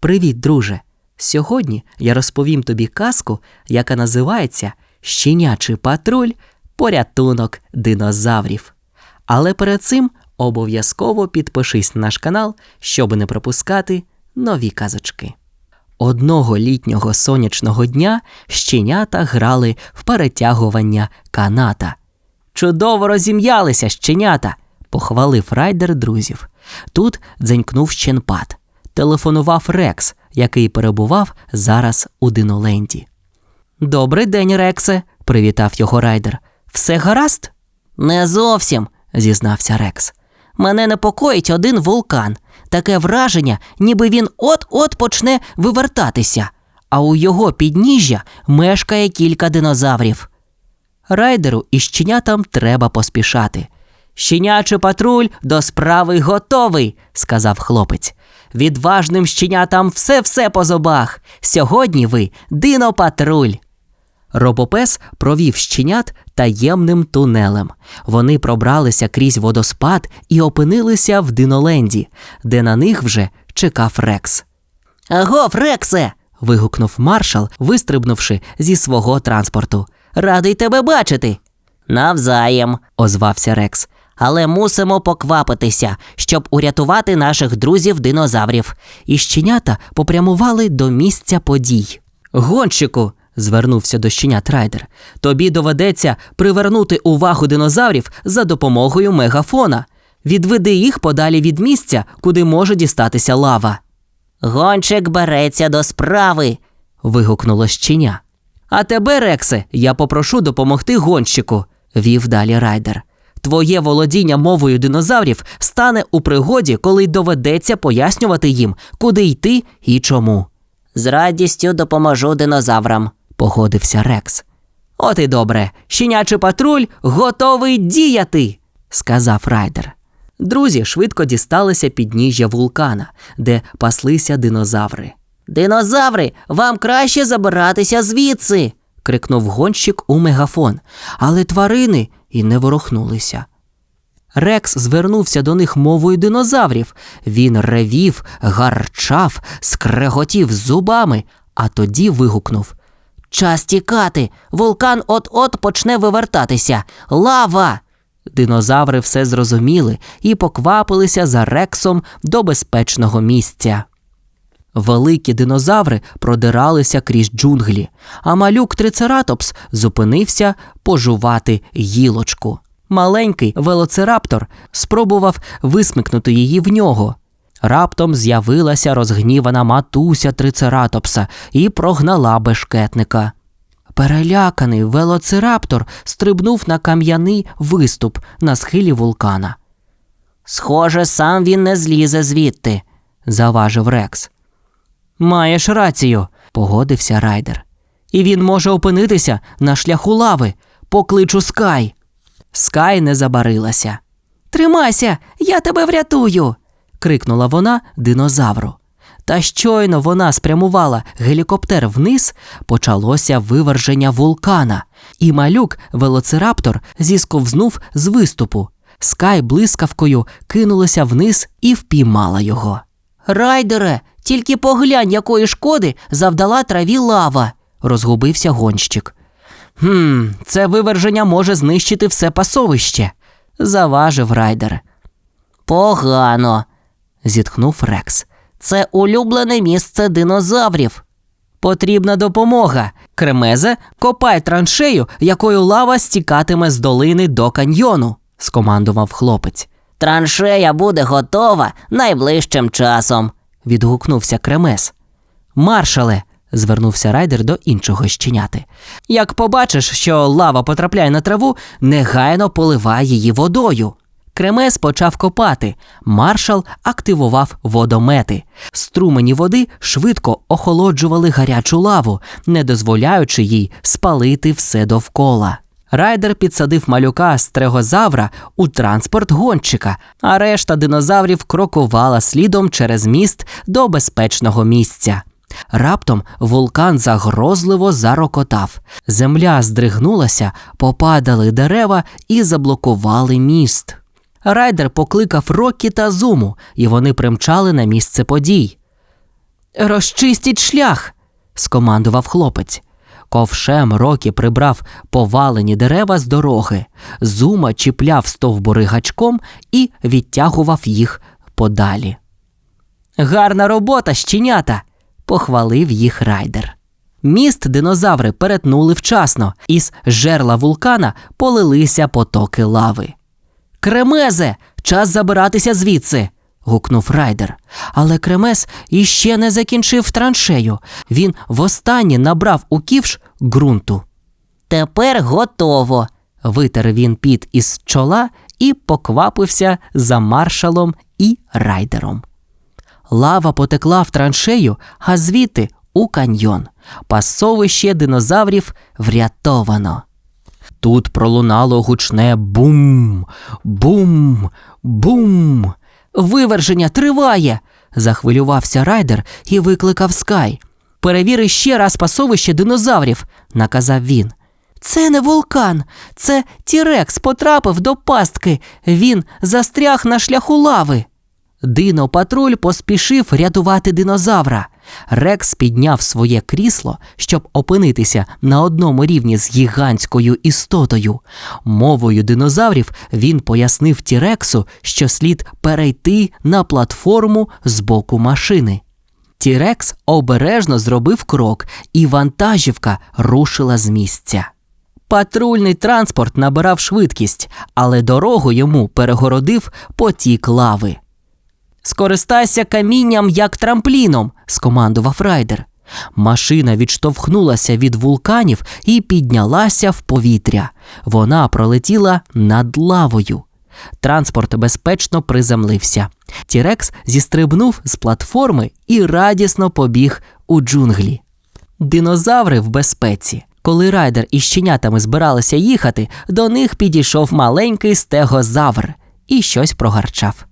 Привіт, друже! Сьогодні я розповім тобі казку, яка називається Щенячий патруль порятунок динозаврів. Але перед цим обов'язково підпишись на наш канал, щоб не пропускати нові казочки. Одного літнього сонячного дня щенята грали в перетягування каната. Чудово розім'ялися щенята, похвалив райдер друзів. Тут дзенькнув щенпад. Телефонував Рекс, який перебував зараз у Диноленді. Добрий день, Рексе, привітав його райдер. Все гаразд? Не зовсім, зізнався Рекс. Мене непокоїть один вулкан. Таке враження, ніби він от-от почне вивертатися, а у його підніжжя мешкає кілька динозаврів. Райдеру і щенятам треба поспішати. Щенячий патруль до справи готовий, сказав хлопець. Відважним щенятам все-все по зубах. Сьогодні ви динопатруль. Робопес провів щенят таємним тунелем. Вони пробралися крізь водоспад і опинилися в Диноленді, де на них вже чекав Рекс. Агов, Рексе. вигукнув маршал, вистрибнувши зі свого транспорту. Радий тебе бачити. Навзаєм, озвався Рекс. Але мусимо поквапитися, щоб урятувати наших друзів динозаврів. І щенята попрямували до місця подій. Гонщику, звернувся до щенят райдер, тобі доведеться привернути увагу динозаврів за допомогою мегафона. Відведи їх подалі від місця, куди може дістатися лава. Гонщик береться до справи. вигукнуло щеня. А тебе, Рексе, я попрошу допомогти гонщику, вів далі райдер. Твоє володіння мовою динозаврів стане у пригоді, коли доведеться пояснювати їм, куди йти і чому. З радістю допоможу динозаврам, погодився Рекс. От і добре, щенячий патруль готовий діяти, сказав райдер. Друзі швидко дісталися підніжжя вулкана, де паслися динозаври. Динозаври, вам краще забиратися звідси. Крикнув гонщик у мегафон, але тварини і не ворухнулися. Рекс звернувся до них мовою динозаврів. Він ревів, гарчав, скреготів зубами, а тоді вигукнув Час тікати! Вулкан от-от почне вивертатися. Лава! Динозаври все зрозуміли і поквапилися за Рексом до безпечного місця. Великі динозаври продиралися крізь джунглі, а малюк трицератопс зупинився пожувати гілочку. Маленький велоцираптор спробував висмикнути її в нього. Раптом з'явилася розгнівана матуся трицератопса і прогнала бешкетника. Переляканий велоцираптор стрибнув на кам'яний виступ на схилі вулкана. Схоже, сам він не злізе звідти, заважив Рекс. Маєш рацію, погодився райдер. І він може опинитися на шляху лави, покличу Скай. Скай не забарилася. Тримайся, я тебе врятую. крикнула вона динозавру. Та щойно вона спрямувала гелікоптер вниз, почалося виверження вулкана, і малюк велоцираптор зісковзнув з виступу. Скай блискавкою кинулася вниз і впіймала його. Райдере, тільки поглянь, якої шкоди завдала траві лава, розгубився гонщик. Хм, це виверження може знищити все пасовище, заважив райдер. Погано, зітхнув Рекс. Це улюблене місце динозаврів. Потрібна допомога. Кремезе, копай траншею, якою лава стікатиме з долини до каньйону, скомандував хлопець. Траншея буде готова найближчим часом, відгукнувся Кремес. Маршале, звернувся райдер до іншого щеняти. Як побачиш, що лава потрапляє на траву, негайно поливай її водою. Кремес почав копати. Маршал активував водомети. Струмені води швидко охолоджували гарячу лаву, не дозволяючи їй спалити все довкола. Райдер підсадив малюка стрегозавра у транспорт гонщика, а решта динозаврів крокувала слідом через міст до безпечного місця. Раптом вулкан загрозливо зарокотав. Земля здригнулася, попадали дерева і заблокували міст. Райдер покликав Рокі та Зуму, і вони примчали на місце подій. Розчистіть шлях, скомандував хлопець. Ковшем Рокі прибрав повалені дерева з дороги, зума чіпляв стовбури гачком і відтягував їх подалі. Гарна робота, щенята! похвалив їх райдер. Міст динозаври перетнули вчасно, із жерла вулкана полилися потоки лави. Кремезе, час забиратися звідси. Гукнув райдер. Але Кремез іще не закінчив траншею. Він востаннє набрав у ківш ґрунту. Тепер готово. витер він під із чола і поквапився за маршалом і райдером. Лава потекла в траншею, а звідти у каньйон. Пасовище динозаврів врятовано. Тут пролунало гучне бум, бум, бум. Виверження триває. захвилювався райдер і викликав Скай. Перевіри ще раз пасовище динозаврів, наказав він. Це не вулкан, це Тірекс потрапив до пастки. Він застряг на шляху лави. Дино патруль поспішив рятувати динозавра. Рекс підняв своє крісло, щоб опинитися на одному рівні з гігантською істотою. Мовою динозаврів він пояснив Тірексу, що слід перейти на платформу з боку машини. Тірекс обережно зробив крок, і вантажівка рушила з місця. Патрульний транспорт набирав швидкість, але дорогу йому перегородив потік лави. Скористайся камінням як трампліном, скомандував райдер. Машина відштовхнулася від вулканів і піднялася в повітря. Вона пролетіла над лавою. Транспорт безпечно приземлився. Тірекс зістрибнув з платформи і радісно побіг у джунглі. Динозаври в безпеці. Коли райдер із щенятами збиралися їхати, до них підійшов маленький стегозавр і щось прогарчав.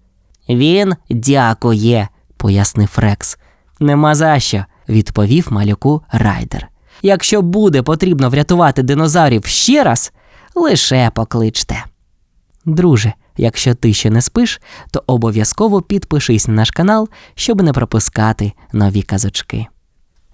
Він дякує, пояснив Рекс. Нема за що, відповів малюку райдер. Якщо буде потрібно врятувати динозаврів ще раз, лише покличте. Друже, якщо ти ще не спиш, то обов'язково підпишись на наш канал, щоб не пропускати нові казочки.